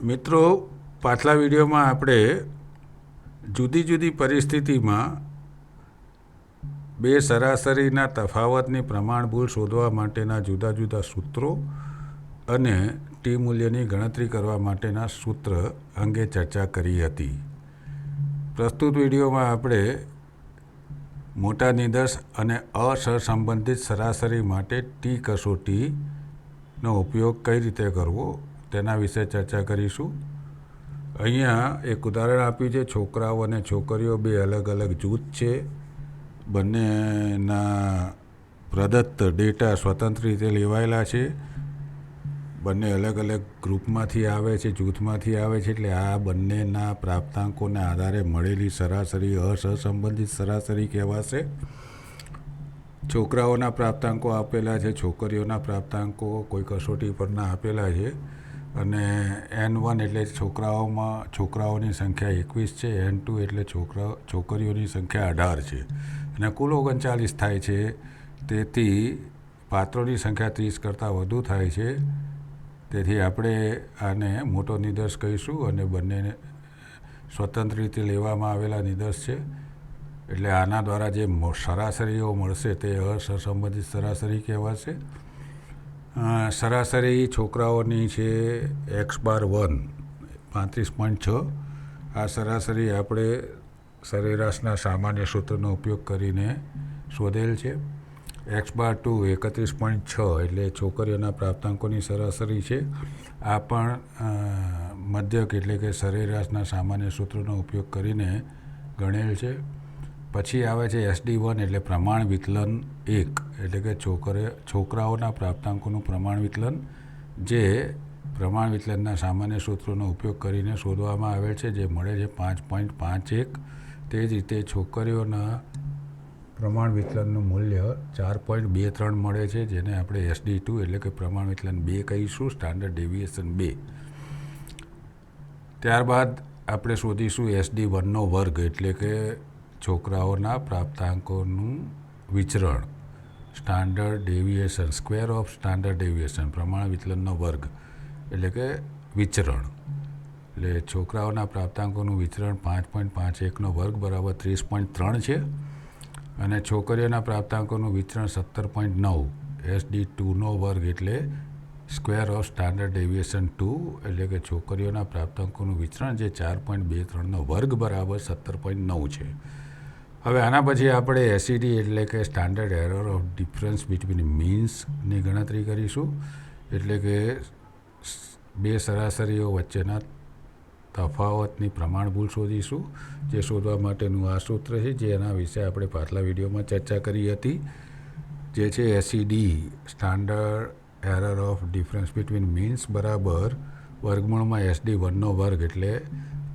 મિત્રો, પાછલા વિડીયોમાં આપણે જુદી જુદી પરિસ્થિતિમાં બે સરાસરીના તફાવતની પ્રમાણભૂલ શોધવા માટેના જુદા જુદા સૂત્રો અને ટી મૂલ્યની ગણતરી કરવા માટેના સૂત્ર અંગે ચર્ચા કરી હતી. પ્રસ્તુત વિડીયોમાં આપણે મોટા નિદર્શ અને અસહસંબંધિત સરાસરી માટે ટી કસોટીનો ઉપયોગ કઈ રીતે કરવો તેના વિશે ચર્ચા કરીશું. અહીંયા એક ઉદાહરણ આપ્યું છે, છોકરાઓ અને છોકરીઓ બે અલગ અલગ જૂથ છે. બંનેના પ્રદત્ત ડેટા સ્વતંત્ર રીતે લેવાયેલા છે. બંને અલગ અલગ ગ્રુપમાંથી આવે છે, જૂથમાંથી આવે છે, એટલે આ બંનેના પ્રાપ્તાંકોને આધારે મળેલી સરાસરી અસહસંબંધિત સરાસરી કહેવાશે. છોકરાઓના પ્રાપ્તાંકો આપેલા છે, છોકરીઓના પ્રાપ્તાંકો કોઈ કસોટી પરના આપેલા છે. અને એન વન એટલે છોકરાઓમાં, છોકરાઓની સંખ્યા એકવીસ છે એન ટુ એટલે છોકરા, છોકરીઓની સંખ્યા અઢાર છે. અને કુલ ઓગણચાલીસ થાય છે. તેથી પાત્રોની સંખ્યા ત્રીસ કરતાં વધુ થાય છે. તેથી આપણે આને મોટો નિદર્શ કહીશું અને બંનેને સ્વતંત્ર રીતે લેવામાં આવેલા નિદર્શ છે. એટલે આના દ્વારા જે સરાસરીઓ મળશે તે અસંબંધિત સરાસરી કહેવાશે. સરાસરી છોકરાઓની છે એક્સ બાર વન, પાંત્રીસ પોઈન્ટ છ. આ સરાસરી આપણે સરેરાશના સામાન્ય સૂત્રનો ઉપયોગ કરીને શોધેલ છે. એક્સ બાર ટુ એકત્રીસ પોઈન્ટ છ એટલે છોકરીઓના પ્રાપ્તાંકોની સરાસરી છે. આ પણ મધ્યક એટલે કે સરેરાશના સામાન્ય સૂત્રનો ઉપયોગ કરીને ગણેલ છે. પછી આવે છે એસડી વન એટલે પ્રમાણ વિતલન એક. એટલે કે છોકરે, છોકરાઓના પ્રાપ્તાંકોનું પ્રમાણ વિતલન જે પ્રમાણ વિચલનના સામાન્ય સૂત્રોનો ઉપયોગ કરીને શોધવામાં આવે છે, જે મળે છે પાંચ પોઈન્ટ પાંચ એક. તે જ રીતે છોકરીઓના પ્રમાણ વિચલનનું મૂલ્ય ચાર પોઈન્ટ બે ત્રણ મળે છે, જેને આપણે એસડી ટુ એટલે કે પ્રમાણ વિચલન બે કહીશું સ્ટાન્ડર્ડ ડેવિએશન બે. ત્યારબાદ આપણે શોધીશું એસડી વનનો વર્ગ એટલે કે છોકરાઓના પ્રાપ્તાંકોનું વિચરણ. Standard deviation, square of standard deviation, પ્રમાણ વિચલનનો વર્ગ, એટલે કે વિચરણ. એટલે છોકરાઓના પ્રાપ્તાંકોનું વિચરણ પાંચ પોઈન્ટ પાંચ એકનો વર્ગ બરાબર ત્રીસ પોઈન્ટ ત્રણ છે અને છોકરીઓના પ્રાપ્તાંકોનું વિચરણ સત્તર પોઈન્ટ નવ. એસડી ટુનો વર્ગ એટલે square of standard deviation two, એટલે કે છોકરીઓના પ્રાપ્તાંકોનું વિચરણ જે ચાર પોઈન્ટ બે ત્રણનો વર્ગ બરાબર સત્તર પોઈન્ટ નવ છે. હવે આના પછી આપણે એસીડી એટલે કે standard error of difference between મીન્સની ગણતરી કરીશું. એટલે કે બે સરાસરીઓ વચ્ચેના તફાવતની પ્રમાણભૂલ શોધીશું, જે શોધવા માટેનું આ સૂત્ર છે જેના વિશે આપણે પાછલા વિડીયોમાં ચર્ચા કરી હતી. જે છે SED standard error of difference between means બરાબર વર્ગમૂળમાં એસડી વનનો વર્ગ એટલે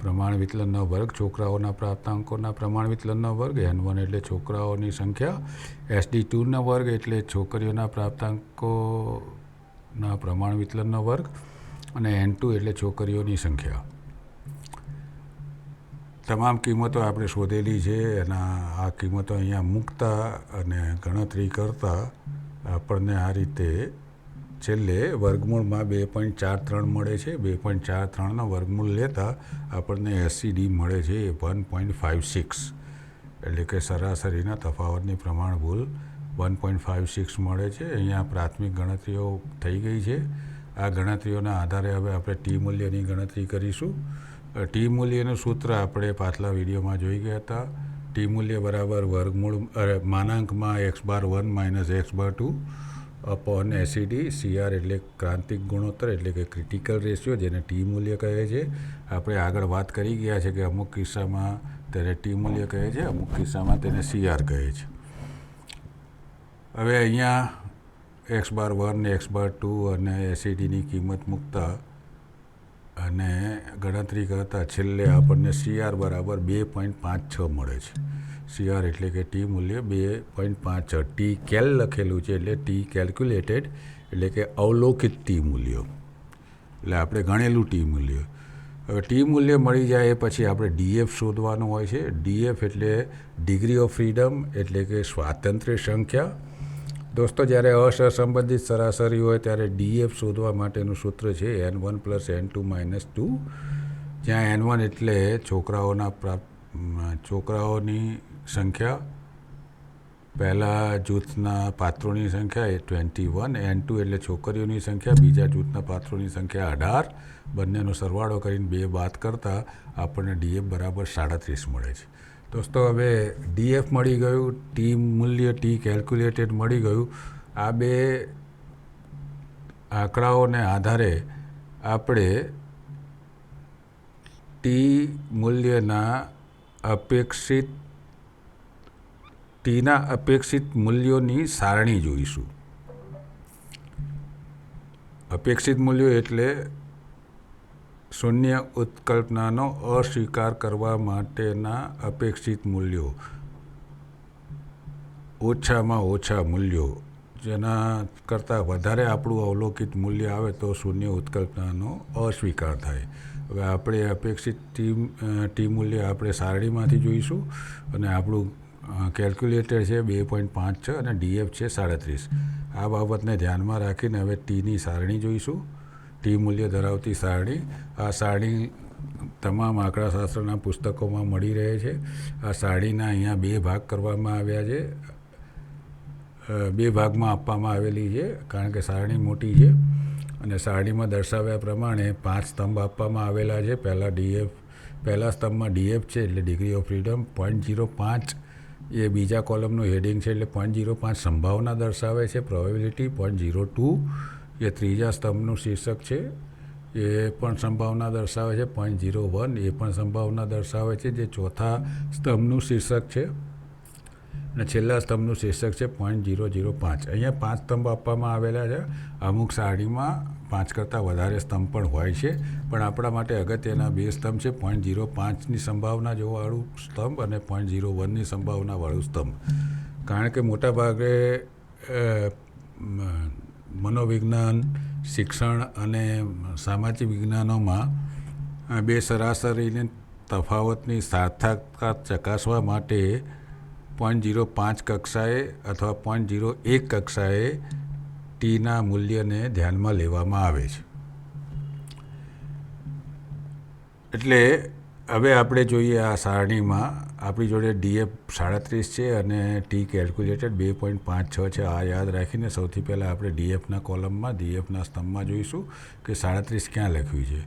પ્રમાણ વિચલનનો વર્ગ, છોકરાઓના પ્રાપ્તાંકોના પ્રમાણ વિચલનનો વર્ગ એન વન એટલે છોકરાઓની સંખ્યા એસડી ટુના વર્ગ એટલે છોકરીઓના પ્રાપ્તાંકોના પ્રમાણ વિચલનનો વર્ગ અને એન ટુ એટલે છોકરીઓની સંખ્યા. તમામ કિંમતો આપણે શોધેલી છે એના આ કિંમતો અહીંયા મૂકતા અને ગણતરી કરતાં આપણને આ રીતે છેલ્લે વર્ગમૂળમાં બે પોઈન્ટ ચાર ત્રણ મળે છે. બે પોઈન્ટ ચાર ત્રણના વર્ગમૂળ લેતા આપણને એસસીડી મળે છે વન પોઈન્ટ ફાઇવ સિક્સ. એટલે કે સરાસરીના તફાવતની પ્રમાણભૂલ વન પોઈન્ટ ફાઇવ સિક્સ મળે છે. અહીંયા પ્રાથમિક ગણતરીઓ થઈ ગઈ છે. આ ગણતરીઓના આધારે હવે આપણે ટી મૂલ્યની ગણતરી કરીશું. ટી મૂલ્યનું સૂત્ર આપણે પાછલા વિડીયોમાં જોઈ ગયા હતા. ટી મૂલ્ય બરાબર વર્ગમૂળ માનાંકમાં X bar one minus X bar two. Upon SED CR એટલે ક્રાંતિક ગુણોત્તર એટલે કે ક્રિટિકલ રેશિયો જેને ટી મૂલ્ય કહે છે. આપણે આગળ વાત કરી ગયા છે કે અમુક કિસ્સામાં તેને ટી મૂલ્ય કહે છે, અમુક કિસ્સામાં તેને સીઆર કહે છે. હવે અહીંયા X bar one X bar two અને એસિડીની કિંમત મૂકતા અને ગણતરી કરતાં છેલ્લે આપણને સીઆર બરાબર બે પોઈન્ટ પાંચ છ મળે છે. સીઆર એટલે કે ટી મૂલ્ય બે પોઈન્ટ પાંચ છ. ટી કેલ લખેલું છે એટલે ટી કેલ્ક્યુલેટેડ એટલે કે અવલોકિત ટી મૂલ્યો. એટલે આપણે ગણેલું ટી મૂલ્ય. હવે ટી મૂલ્ય મળી જાય એ પછી આપણે ડીએફ શોધવાનું હોય છે. ડીએફ એટલે ડિગ્રી ઓફ ફ્રીડમ એટલે કે સ્વાતંત્ર્ય સંખ્યા. દોસ્તો, જ્યારે અસંબંધિત સરાસરી હોય ત્યારે ડીએફ શોધવા માટેનું સૂત્ર છે N one plus N two minus two. જ્યાં એન વન એટલે છોકરાઓના પ્રાપ્ત છોકરાઓની સંખ્યા, પહેલા જૂથના પાત્રોની સંખ્યા એ ટ્વેન્ટી વન એન ટુ એટલે છોકરીઓની સંખ્યા, બીજા જૂથના પાત્રોની સંખ્યા અઢાર. બંનેનો સરવાળો કરીને બે બાદ કરતાં આપણને ડીએફ બરાબર સાડત્રીસ મળે છે. દોસ્તો, હવે ડીએફ મળી ગયું ટી મૂલ્ય ટી કેલ્ક્યુલેટેડ મળી ગયું. આ બે આંકડાઓને આધારે આપણે ટી મૂલ્યના અપેક્ષિત ટીના અપેક્ષિત મૂલ્યોની સારણી જોઈશું. અપેક્ષિત મૂલ્યો એટલે શૂન્ય ઉત્કલ્પનાનો અસ્વીકાર કરવા માટેના અપેક્ષિત મૂલ્યો. ઓછામાં ઓછા મૂલ્યો. જેના કરતાં વધારે આપણું અવલોકિત મૂલ્ય આવે તો શૂન્ય ઉત્કલ્પનાનો અસ્વીકાર થાય. હવે આપણે અપેક્ષિત ટી ટી મૂલ્ય આપણે સારણીમાંથી જોઈશું અને આપણું કેલ્ક્યુલેટર છે બે પોઈન્ટ પાંચ છ અને ડીએફ છે સાડત્રીસ. આ બાબતને ધ્યાનમાં રાખીને હવે ટીની સારણી જોઈશું. ટી મૂલ્ય ધરાવતી સારણી. આ સારણી તમામ આંકડાશાસ્ત્રના પુસ્તકોમાં મળી રહે છે. આ સારણીના અહીંયા બે ભાગ કરવામાં આવ્યા છે. બે ભાગમાં આપવામાં આવેલી છે કારણ કે સારણી મોટી છે. અને સાડીમાં દર્શાવ્યા પ્રમાણે પાંચ સ્તંભ આપવામાં આવેલા છે. પહેલાં ડીએફ, પહેલા સ્તંભમાં ડીએફ છે એટલે degree of freedom point zero પાંચ એ બીજા કોલમનું હેડિંગ છે એટલે પોઈન્ટ જીરો પાંચ સંભાવના દર્શાવે છે. પ્રોબેબિલિટી પોઈન્ટ જીરો ટુ એ ત્રીજા સ્તંભનું શીર્ષક છે. એ પણ સંભાવના દર્શાવે છે. પોઈન્ટ જીરો વન એ પણ સંભાવના દર્શાવે છે. જે ચોથા સ્તંભનું શીર્ષક છે. અને છેલ્લા સ્તંભનું શીર્ષક છે પોઈન્ટ જીરો જીરો પાંચ. અહીંયા પાંચ સ્તંભ આપવામાં આવેલા છે. અમુક સાડીમાં પાંચ કરતાં વધારે સ્તંભ પણ હોય છે. પણ આપણા માટે અગત્યના બે સ્તંભ છે. પોઈન્ટ જીરો પાંચની સંભાવના જોવાળું સ્તંભ અને પોઈન્ટ જીરો વનની સંભાવનાવાળું સ્તંભ. કારણ કે મોટાભાગે મનોવિજ્ઞાન, શિક્ષણ અને સામાજિક વિજ્ઞાનોમાં બે સરાસરીને તફાવતની સાર્થકતા ચકાસવા માટે પોઈન્ટ જીરો પાંચ કક્ષાએ અથવા પોઈન્ટ જીરો એક કક્ષાએ ટીના મૂલ્યને ધ્યાનમાં લેવામાં આવે છે. એટલે હવે આપણે જોઈએ આ સારણીમાં, આપણી જોડે ડીએફ સાડત્રીસ છે અને ટી કેલ્ક્યુલેટેડ બે પોઈન્ટ પાંચ છ છે. આ યાદ રાખીને સૌથી પહેલાં આપણે ડીએફના કોલમમાં, ડીએફના સ્તંભમાં જોઈશું કે સાડત્રીસ ક્યાં લખ્યું છે.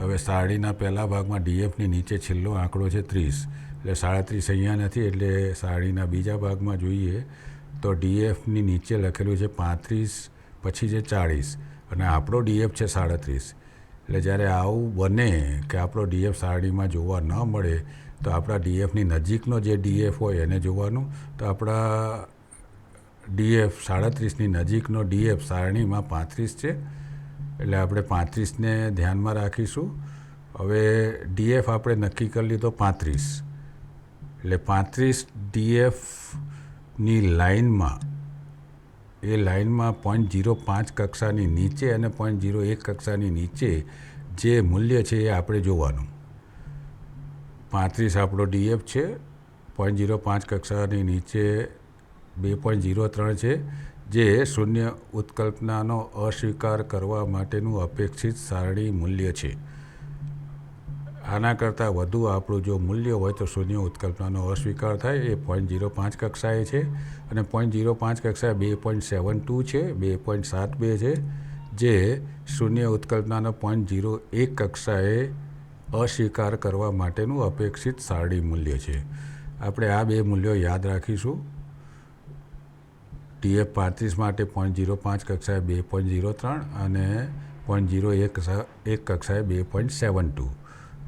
હવે સારણીના પહેલા ભાગમાં ડીએફની નીચે છેલ્લો આંકડો છે ત્રીસ. એટલે સાડત્રીસ અહીંયા નથી, એટલે સાડીના બીજા ભાગમાં જોઈએ તો ડીએફની નીચે લખેલું છે પાંત્રીસ, પછી છે ચાળીસ. અને આપણો ડીએફ છે સાડત્રીસ એટલે જ્યારે આવું બને કે આપણો ડીએફ સાડીમાં જોવા ન મળે, તો આપણા ડીએફની નજીકનો જે ડીએફ હોય એને જોવાનું. તો આપણા ડીએફ સાડત્રીસની નજીકનો ડીએફ સારણીમાં પાંત્રીસ છે. એટલે આપણે પાંત્રીસને ધ્યાનમાં રાખીશું. હવે ડીએફ આપણે નક્કી કરી લીધો પાંત્રીસ. એટલે પાંત્રીસ ડીએફની લાઇનમાં, એ લાઇનમાં પોઈન્ટ જીરો પાંચ કક્ષાની નીચે અને પોઈન્ટ જીરો એક કક્ષાની નીચે જે મૂલ્ય છે એ આપણે જોવાનું. પાંત્રીસ આપણો ડીએફ છે પોઈન્ટ જીરો પાંચ કક્ષાની નીચે બે પોઈન્ટ જીરો ત્રણ છે, જે શૂન્ય ઉત્કલ્પનાનો અસ્વીકાર કરવા માટેનું અપેક્ષિત સારણી મૂલ્ય છે. આના કરતાં વધુ આપણું જો મૂલ્ય હોય તો શૂન્ય ઉત્કલ્પનાનો અસ્વીકાર થાય, એ પોઈન્ટ જીરો પાંચ કક્ષાએ છે અને પોઈન્ટ જીરો પાંચ કક્ષાએ બે પોઈન્ટ સેવન ટુ છે, બે પોઈન્ટ સાત બે છે, જે શૂન્ય ઉત્કલ્પનાનો પોઈન્ટ જીરો એક કક્ષાએ અસ્વીકાર કરવા માટેનું અપેક્ષિત સારડી મૂલ્ય છે. આપણે આ બે મૂલ્યો યાદ રાખીશું. ટીએફ પાંત્રીસ માટે પોઈન્ટ જીરો પાંચ કક્ષાએ બે પોઈન્ટ જીરો ત્રણ અને પોઈન્ટ જીરો એક એક કક્ષાએ બે પોઈન્ટ સેવન ટુ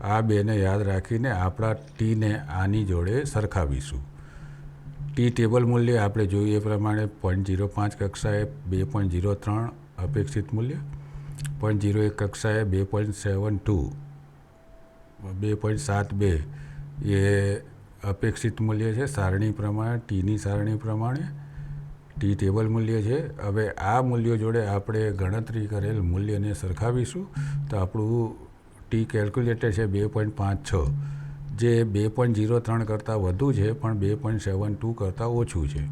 આ બેને યાદ રાખીને આપણા ટીને આની જોડે સરખાવીશું. ટી ટેબલ મૂલ્ય આપણે જોઈએ એ પ્રમાણે પોઈન્ટ જીરો પાંચ કક્ષાએ બે પોઈન્ટ જીરો ત્રણ અપેક્ષિત મૂલ્ય પોઈન્ટ જીરો એક કક્ષાએ બે પોઈન્ટ સેવન ટુ બે પોઈન્ટ સાત બે એ અપેક્ષિત મૂલ્ય છે સારણી પ્રમાણે, ટીની સારણી પ્રમાણે. ટી ટેબલ મૂલ્ય છે. હવે આ મૂલ્યો જોડે આપણે ગણતરી કરેલ મૂલ્યને સરખાવીશું તો આપણું ટી કેલ્ક્યુલેટર છે બે પોઈન્ટ પાંચ છ. જે બે પોઈન્ટ ઝીરો ત્રણ કરતાં વધુ છે, પણ બે પોઈન્ટ સેવન ટુ કરતાં ઓછું છે.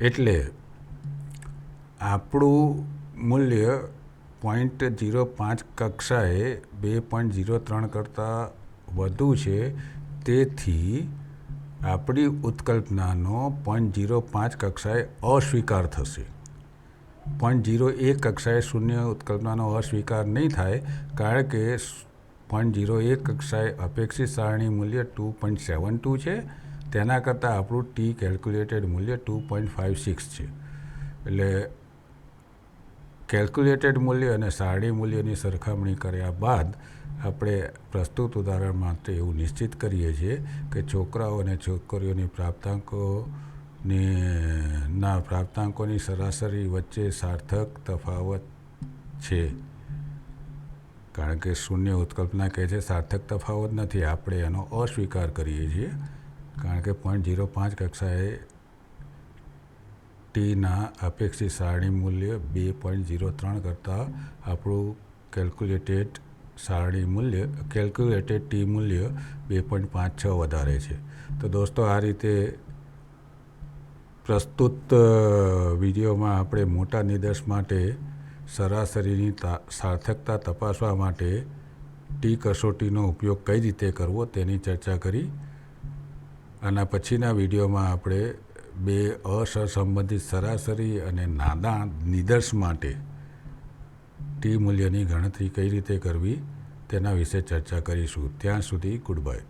એટલે આપણું મૂલ્ય પોઈન્ટ જીરો પાંચ કક્ષાએ બે પોઈન્ટ જીરો ત્રણ કરતાં વધુ છે, તેથી આપણી ઉત્કલ્પનાનો પોઈન્ટ ઝીરો પાંચ કક્ષાએ અસ્વીકાર થશે. પોઈન્ટ જીરો એક કક્ષાએ શૂન્ય ઉત્કલ્પનાનો અસ્વીકાર નહીં થાય, કારણ કે પોઈન્ટ ઝીરો એક કક્ષાએ અપેક્ષિત સારણી મૂલ્ય ટુ પોઈન્ટ સેવન ટુ છે. તેના કરતાં આપણું ટી કેલ્ક્યુલેટેડ મૂલ્ય ટુ પોઈન્ટ ફાઇવ સિક્સ છે. એટલે કેલ્ક્યુલેટેડ મૂલ્ય અને સારણી મૂલ્યની સરખામણી કર્યા બાદ આપણે પ્રસ્તુત ઉદાહરણ માટે એવું નિશ્ચિત કરીએ છીએ કે છોકરાઓ અને છોકરીઓની પ્રાપ્તાંકોની, ના પ્રાપ્તાંકોની સરાસરી વચ્ચે સાર્થક તફાવત છે. કારણ કે શૂન્ય ઉત્કલ્પના કહે છે, સાર્થક તફાવત નથી, આપણે એનો અસ્વીકાર કરીએ છીએ. કારણ કે પોઈન્ટ ઝીરો પાંચ કક્ષાએ ટીના અપેક્ષિત સારણી મૂલ્ય બે પોઈન્ટ ઝીરો ત્રણ કરતાં આપણું કેલ્ક્યુલેટેડ સારણી મૂલ્ય કેલ્ક્યુલેટેડ ટી મૂલ્ય બે પોઈન્ટ પાંચ છ વધારે છે. તો દોસ્તો, આ રીતે પ્રસ્તુત વિડીયોમાં આપણે મોટા નિદર્શ માટે સરાસરીની સાર્થકતા તપાસવા માટે ટી કસોટીનો ઉપયોગ કઈ રીતે કરવો તેની ચર્ચા કરી. આના પછીના વિડીયોમાં આપણે બે અસંબંધિત સરાસરી અને નાના નિદર્શ માટે ટી મૂલ્યની ગણતરી કઈ રીતે કરવી તેના વિશે ચર્ચા કરીશું. ત્યાં સુધી ગુડ બાય.